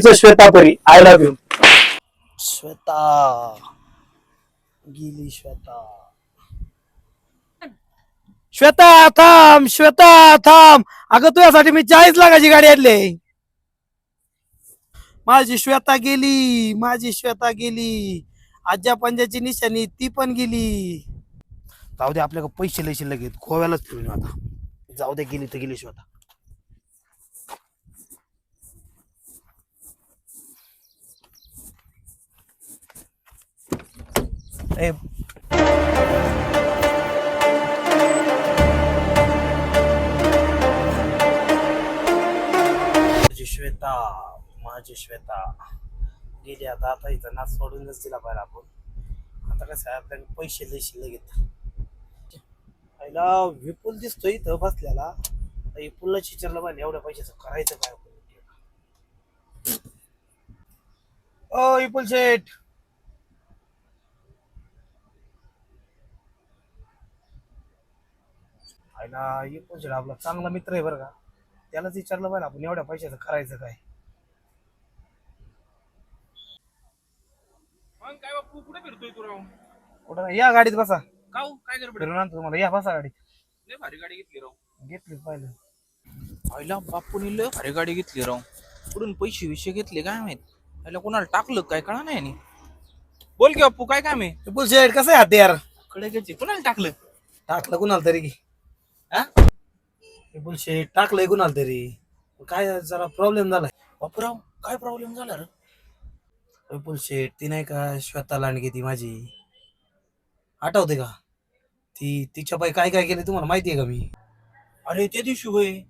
तिचं श्वेतापरी. I love you Shweta. गेली श्वेता. श्वेता थांब श्वेता थांब. अगं तुझ्यासाठी मी चाळीस लाखाची गाडी आणली. माझी श्वेता गेली माझी श्वेता गेली. आज्या पंजाची निशाणी ती पण गेली. जाऊ दे आपल्याकडे पैसे लय शिल्लक आहेत गोव्यालाच फिरून येऊ आता. जाऊ दे गेली तर गेली श्वेता. ए माझी श्वेता माझी श्वेता. गेली आता आता इथं नाच सोडूनच दिला पाहिजे आपण. आता कसं आहे आपल्याला पैसे लय लगेच पहिला विपुल दिसतोय इथं बसल्याला. विपुलला विचारलं पाहिजे एवढ्या पैशाचं करायचं काय? आपण विपुल शेठ. आईला विपुल शेठ आपला. चांगला मित्र आहे बरं का. त्यालाच विचारलं पाहिजे आपण एवढ्या पैशाचं करायचं काय? मग काय बापू कुठे फिरतोय तू राव कुठं नाही. या गाडीत बसा. का हो? काय गडबड फिरून आणतो तुम्हाला. या बसा गाडीत. लय भारी गाडी घेतली राव. घेतली पाहिलं. पहिला बापूने लय भारी गाडी घेतली राव. कुठून पैसे विषय घेतले काय माहीत? पहिला कोणाला टाकलं काय कळा नाही आणि बोल की बापू काय काम आहे? शेठ कसं आहे हात यारकडे घ्यायचे कोणाला टाकलं? टाकलं कुणाला तरी की. विपुल शेठ टाकलंय कुणाला तरी. काय जरा प्रॉब्लेम झालाय बापूराव काय प्रॉब्लेम झाला रे? विपुल शेठ ती नाही का श्वेता लांडगे ती माझी. आठवते का? ती तिच्या पायी काय काय केले तुम्हाला माहितीये का मी? अरे त्या दिवशी होय.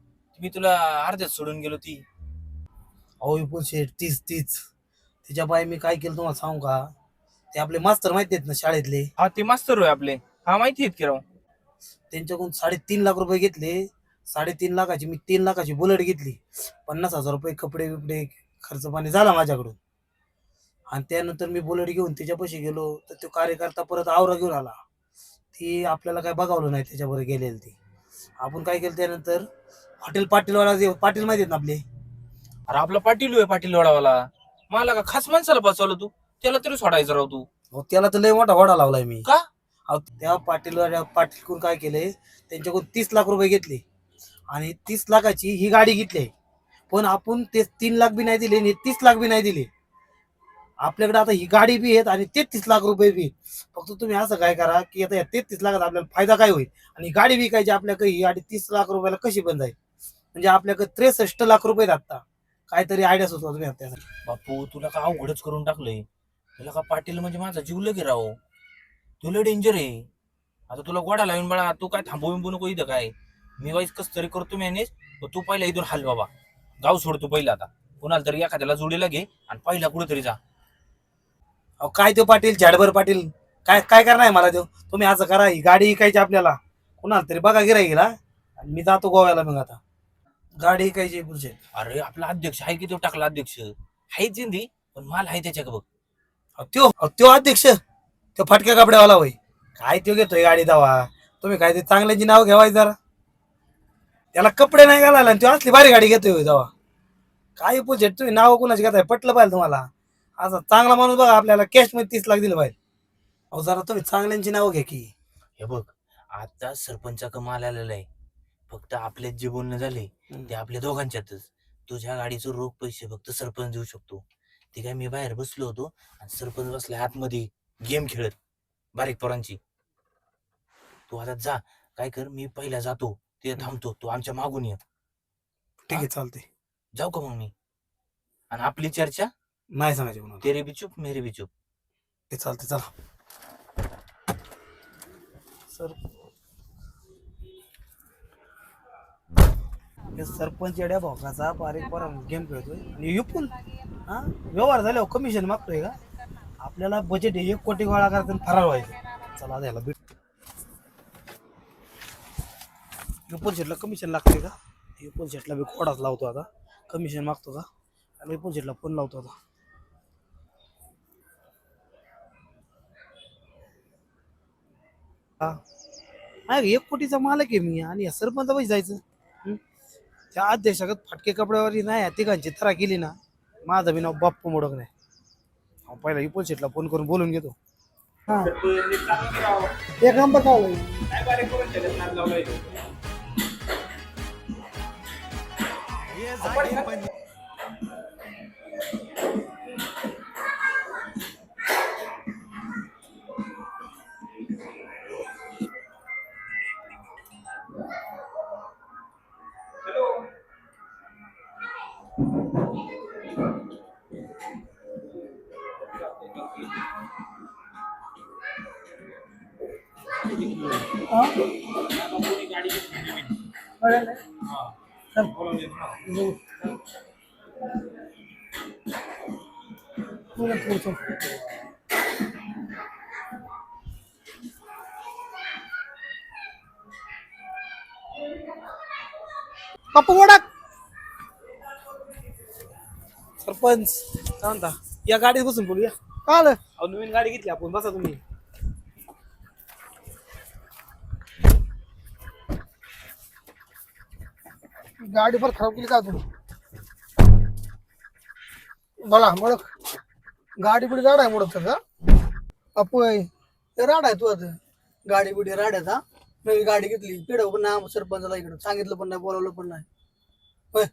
मी तुला अर्ध्यात सोडून गेलो ती. अहो विपुल शेठ तीच तीच. तिच्या पायी मी काय केलं तुम्हाला सांगू का? ते आपले मास्तर माहिती आहेत ना शाळेतले? हा ते मास्तर होय आपले. हा माहिती आहेत की राव. त्यांच्याकडून साडेतीन लाख रुपये घेतले. साडेतीन लाखाची मी तीन लाखाची बुलेट घेतली. पन्नास हजार रुपये कपडे बिपडे खर्च पाणी झाला माझ्याकडून. आणि त्यानंतर मी बुलेट घेऊन त्याच्यापाशी गेलो. तर तो कार्यकर्ता परत आवरा घेऊन आला. ती आपल्याला काय बघावलं नाही त्याच्याबरोबर गेलेली ती. आपण काय केलं त्यानंतर हॉटेल पाटीलवाला पाटील माहिती आहेत ना आपले? अरे आपला पाटील होय पाटील वडावाला मला का खास माणसाला बसवलं तू? त्याला तरी सोडायचं राव तू. अहो, त्याला तर लय मोठा घोडा लावलाय मी. का? अहो, त्या पाटीलवाल्या पाटीलकडून काय केलंय? त्यांच्याकडून तीस लाख रुपये घेतले. आणि तीस लाखाची ही गाडी घेतली. पण आपण ते तीन लाख बी नाही दिले आणि तीस लाख बी नाही दिले. आपल्याकडे आता ही गाडी बी आहेत आणि तेहतीस लाख रुपये बी फक्त तुम्ही असं काय करा की आता या तेहतीस लाखात आपल्याला फायदा काय होईल? आणि ही गाडी विकायची आपल्याकडे ही गाडी तीस लाख रुपयाला कशी बंद आहे? म्हणजे आपल्याकडे त्रेसष्ट लाख रुपये आहेत आता. काहीतरी आयडिया सुचवा तुम्ही आता बापू तुला का अवघडच करून टाकलंय. तुला का पाटील म्हणजे माझा जीव लगे राव. तुला डेंजर आहे. आता तुला गोडा लावून बाळा तू काय थांबू बिंबू नको इथं काय? मी वाईस कस तरी करतो मॅनेज तू पहिला इथून हाल बाबा. गाव सोडतो पहिला आता. कोणाला तरी एखाद्याला जोडीला घे आणि पहिला कुठेतरी जा. अहो काय तो पाटील? झाडभर पाटील. काय काय करणार आहे मला तो? तुम्ही असं करा ही गाडी ऐकायची आपल्याला. कुणाला तरी बघा गिराय गेला आणि मी जातो गोव्याला मग आता. गाडी ऐकायची पुढचे. अरे आपला अध्यक्ष आहे की तो टाकला अध्यक्ष? आहे जिंदी पण माल आहे त्याच्या बघ. अहो त्यो अहो, त्यो अध्यक्ष. त्यो फटक्या कपड्यावाला होय. काय त्यो घेतोय गाडी दावा? तुम्ही काय ते चांगल्याची नाव घ्यावाय जरा. त्याला कपडे नाही घालायला आणि त्यो असली भारी गाडी घेतोय होय दावा. काय पुढचे तुम्ही नाव कुणाची घेताय? पटलं पाहिजे तुम्हाला. असा चांगला माणूस बघा आपल्याला कॅशमध्ये तीस लाख दिलं पाहिजे. अहो जरा तुम्ही चांगल्यांची नावं घ्या की. हे बघ आता सरपंचा कमाल आलेला आहे. फक्त आपल्यात जे बोलणं झाले ते आपल्या दोघांच्यातच. तुझ्या गाडीचं रोख पैसे फक्त सरपंच देऊ शकतो. ते काय मी बाहेर बसलो होतो आणि सरपंच बसला आतमध्ये गेम खेळत. बारीक पोरांची. तू आता जा. काय कर? मी पहिला जातो. ते थांबतो. तू आमच्या मागून ये. ठीक आहे चालते जाऊ का मग मी? आणि आपली चर्चा? नाही सांगायचे कोणाला. तेरे बी चुप मेरे बी चुप. ते चालते चला. सर हे सरपंच येड्या भोकाचा बारीक बरा गेम खेळतोय. आणि युपूल हा? व्यवहार झाल्यावर कमिशन मागतोय का? आपल्याला बजेट एक कोटी गोळा करायचं आणि फरार व्हायचं. चला द्यायला भेट. युपूल शेटला कमिशन लागते का? युपूल शेटला मी खोडाच लावतो आता. कमिशन मागतो का? आणि युपूल शेटला फोन लावतो आता. हा. नाही एक कोटीचा मालक आहे मी आणि या सरपंच पैसे जायचं. हं? त्या अध्यक्षागत फाटके कपड्यावर नाही या तिघांची तरा केली ना. माझं बी नाव बाप्पू मोडक नाही पहिला इपोल शेटला फोन करून बोलून घेतो. एक नंबर काय पप्पू सरपंच. काय म्हणता? या गाडीत बसून बोलूया. काय आलं? अहो नवीन गाडी घेतली आपण. बसा तुम्ही. गाडी पण खराब केली का तू बोला मुळक गाडी बिडी राड आहे मुळक का? अप्पू आहे ते राड आहे तू आता. गाडी बिडी राड्याचा नवी गाडी घेतली. पिढव पण नाही सरपंचाला इकडं. सांगितलं पण नाही बोलावलं पण नाही. होय.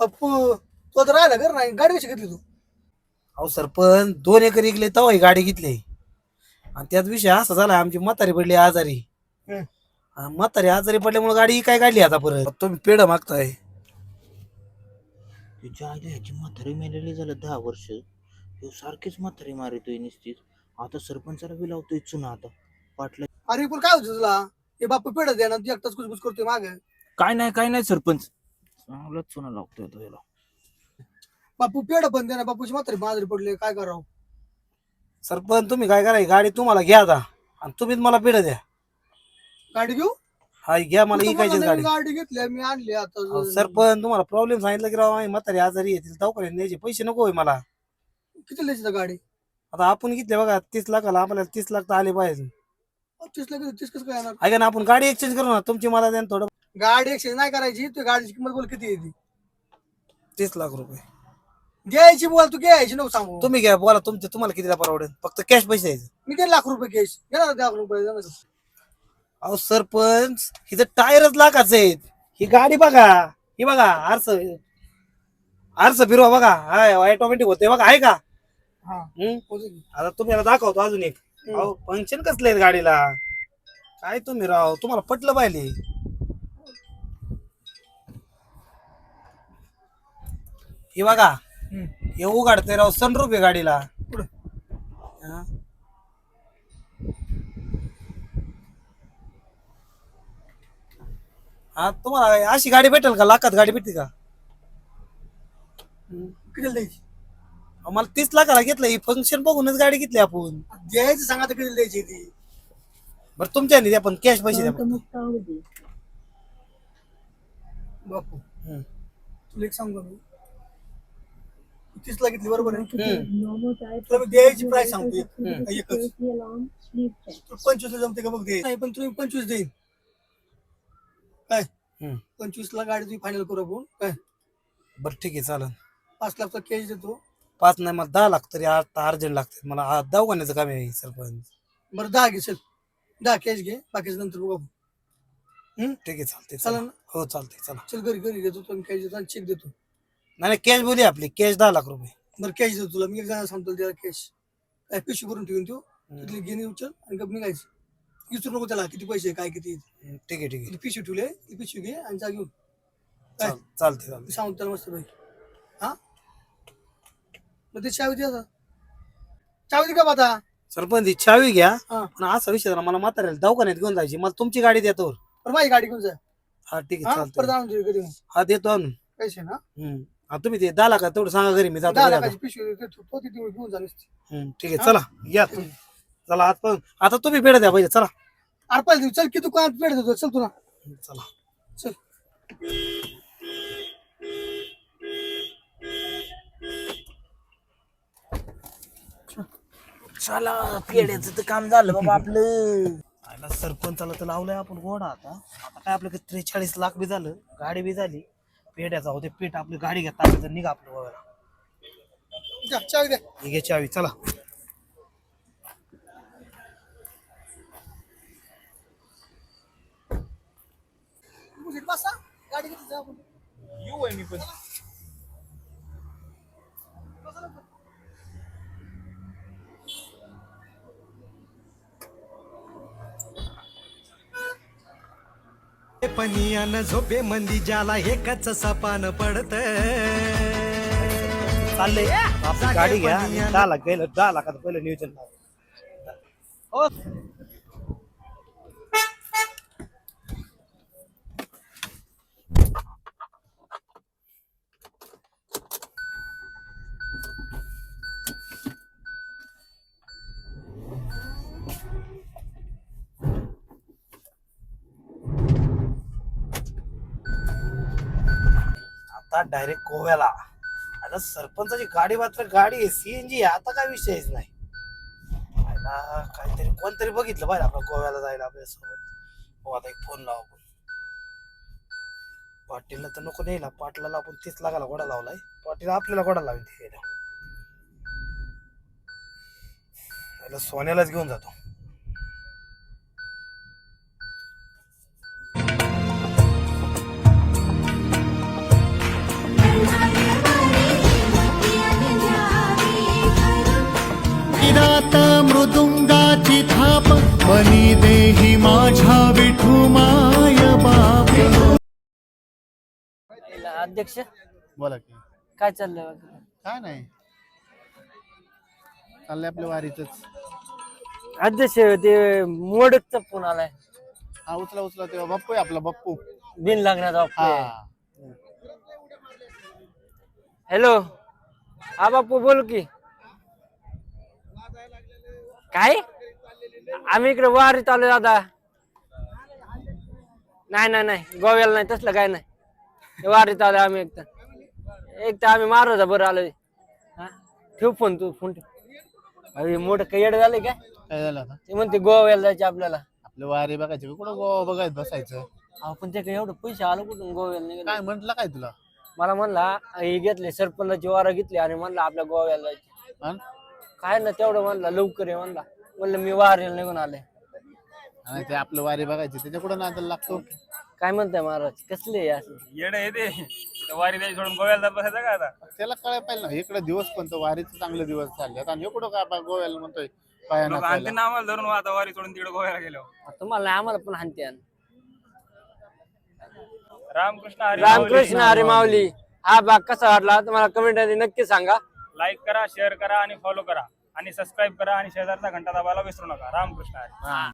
अप्पू तू आता राहिला कर नाही गाडी कशी घेतली तू? अहो सरपंच दोन एकर इकले तेव्हा ही गाडी घेतली. आणि त्यात विषय असा झाला आमची म्हातारी पडली आजारी. हम्म. म्हातारी आजारी पडल्यामुळे गाडी काय काढली आता परत? तुम्ही पेढ मागताय. तुझ्या आईला ह्याची म्हातारी मेलेली झालं दहा वर्ष. ह्यो सारखीच म्हातारी मारितोय निश्चित आता सरपंचाला बी लावतोय चुना आता. पाटला अरे पण काय होतं तुला? हे बाप्पू पेढ दे ना तू एकटाच कुसकुस करतोय माग. काय नाही काय नाही सरपंच. चांगलाच चुना लागतोय तो याला. बापू पेढ पण दे ना बापूची म्हातारी बाजरी पडले काय करावं? सरपंच तुम्ही काय कराय गाडी तुम्हाला घ्या आता. आणि तुम्हीच मला पेढ द्या. गाडी घेऊ? हा ही घ्या मला इकायची मला गाडी. गाडी घेतली मी आणली आता अहो, सरपंच तुम्हाला प्रॉब्लेम सांगितलं की राव आम्ही म्हातारी आजारी येतील दवाखान्यात न्यायचे पैसे नको होय मला. किती लिहायची गाडी? आता आपण घेतले बघा तीस लाखाला आपल्याला तीस लाख तर आले पाहिजे. तीस लाख तीस कसं काय येणार? ऐका ना आपण गाडी एक्सचेंज करू ना तुमची मला द्या ना थोडं. गाडी एक्सचेंज नाही करायची तू गाडीची किंमत बोल किती येते तीस लाख रुपये. घ्यायची बोल तू घ्यायची नको सांगू. तुम्ही घ्या बोला तुमचे तुम्हाला कितीला परवडेल? फक्त कॅश पैसे द्यायचे मी दे लाख रुपये कॅश घे ना लाख रुपये. अहो सरपंच हिचं टायरच लाखाचं आहेत. ही गाडी बघा. ही बघा आरस आरस फिरवा बघा. हाय ऑटोमॅटिक होते बघा. आहे का? हा. हम्म? आता तुम्ही याला दाखवतो अजून एक. अहो फंक्शन कसलं आहेत गाडीला? काय तुम्ही राव? तुम्हाला पटलं पाहिजे. हे बघा. हे उघडते राव सनरूप आहे गाडीला. हा. हा तुम्हाला अशी गाडी भेटेल का? लाखात गाडी भेटते का? किती द्यायची? मला तीस लाखाला घेतलं. ही फंक्शन बघूनच गाडी घेतली आपण. द्यायची सांगा तर किती द्यायची ती? बरं तुमच्या द्या पण कॅश पैसे द्या फक्त. बापू हम्म. तुला एक सांगू का मी. तीस ला घेतली बरोबर आहे हम्म. तुला मी द्यायची प्राइस सांगतो एक. हम्म. एकच. तुला पंचवीस जमते का? बघ दे. नाही पण तुम्ही पंचवीस देईन. काय? हम्म. पंचवीस ला गाडी तुम्ही फायनल करू आपण. काय? बरं ठीक आहे चालेल. पाच लाखचा कॅश देतो. पाच नाही मला दहा लाख तरी आता अर्जंट लागते. मला आ- दवाखान्याचं काम आहे सरपंच. बरं दहा घे चल. दहा कॅश घे बाकीचं नंतर बघू आपण. ठीक आहे चालते चालेल चला ना? हो चालते चला. चल घरी घरी देतो तुला कॅश देतो आणि चेक देतो. नाही नाही कॅश बोलूया आपली. कॅश दहा लाख रुपये. बरं कॅश देतो तुला. मी एक जण सांगतो त्याला कॅश काय पिशवी करून ठेवून ठेव. तिथली घेणे उचल आणि गप निघायचं. विचारू नको त्याला किती पैसे काय किती ठीक आहे ठीक आहे. पिशवी ठेवली ती पिशवी घे आणि जा घेऊन. काय? चाल- चालते चालते मी सांगतो त्याला मस्त भाई हा? मग ते चावी दे आता. चावी दे का आता? सरपंच ही चावी घ्या. हा. पण असा विषय झाला मला म्हाताऱ्याला दवाखान्यात घेऊन जायची. मला तुमची गाडी देतो बरं माझी गाडी घेऊन जा. हा ठीक हा? आहे परत चालतं आणून ठेव कधी मग. हा देतो आणून. पैसे ना. हा तुम्ही ते दहा लाख तेवढं सांगा घरी मी जातो दहा घरी आता. लाखाची पिशवी देतो तो तिथे घेऊन जा नुसती. ठीक आहे चला. या तुम्ही. चला आज पण आता तुम्ही भेट द्या पाहिजे चला. अरे पहिले देऊ चल किती दुकानात पेट देतो चल तुला. चला. चल. चला पेड्याचं तर काम झालं बाबा आपलं. आयला सरपंचाला तर लावलंय आपण घोडा आता. आता काय आपल्याकडे त्रेचाळीस लाख बी झालं गाडी बी झाली. पेट्याचा होते पेट आपली गाडी घेता निघा आपलं गोव्याला द्या, चावी द्या. ही घे चावी चला. सीट बसा गाडी किती जा आपण. येऊ आहे मी पण. पनियान झोपे मंदी ज्याला एकच सपान पडत. चाललंय. गाडी घ्या. दहा लाख गेलं दहा लाखाचं पहिलं नियोजन. लावा. हो आता डायरेक्ट गोव्याला. आता सरपंचाची गाडी मात्र गाडी आहे सीएनजी आता काय विषयच नाही. आयला काहीतरी कोणतरी बघितलं पाहिजे आपल्या गोव्याला जायला आपल्यासोबत. हो आता एक फोन लावा आपण. पाटीलला तर नको नेला पाटलाला आपण तीच लागायला घोडा लावलाय. पाटील आपल्याला घोडा लावून द्यायला सोन्यालाच घेऊन जातो. विरात मृदुंगाची थाप मनी देही माझ्या विठू माय बाप. अध्यक्ष बोला की. काय चाललंय बाकी? काय नाही. चाललंय आपल्या वारीच अध्यक्ष ते मोडकचा फोन आलाय. हा उचला उचला तेव्हा बप्पू आहे आपला बप्पू बिन लागण्याचा हा. हॅलो. हा बापू बोल की. काय? आम्ही इकडे वारीत आलो दादा. नाही नाही नाही. गोव्याला नाही तसलं काय नाही. वारीत आलो आम्ही एक तर. एक तर आम्ही मारोजा बरं आलोय. हा? ठेव फोन तू फोन ठेव. अरे मोठं काही येडं झालंय काय? काय झालं आता? ते म्हणते गोव्याला जायचे आपल्याला. आपलं वारी बघायची. का? कुठं गोवा बघायत बसायचं? आपण ते काही एवढं पैसे आलं कुठून गोव्याला निघाले काय म्हंटल काय तुला? मला म्हणला हे घेतले सरपंचाची वारा घेतली आणि म्हणला आपल्या गोव्याला जायचे? काय ना तेवढं म्हणला लवकर आहे म्हणला. म्हणलं मी वारीला निघून आले आणि ते आपलं वारी बघायची त्याच्या कुठं नादाला लागतो? काय म्हणताय महाराज कसले आहे असं? येणं येते वारी द्यायची सोडून गोव्याला जात बसायचं का आता? त्याला कळायला पाहिजे ना इकडे दिवस पण तो वारीचे चांगले दिवस चालले आणि हे कुठं काय गोव्याला म्हणतोय? पाया लोक नाचायला. आणते ना आम्हाला धरून आता वारी सोडून तिकडे गोव्याला गेलो तुम्हाला आम्हाला पण हानते रामकृष्ण हरी रामकृष्ण हरी माऊली. हा भाग कसा वाटला तुम्हाला कमेंटमध्ये नक्की सांगा. लाईक करा शेअर करा आणि फॉलो करा. आणि सबस्क्राईब करा आणि शेजारचा घंटा दाबायला विसरू नका. रामकृष्ण हरी.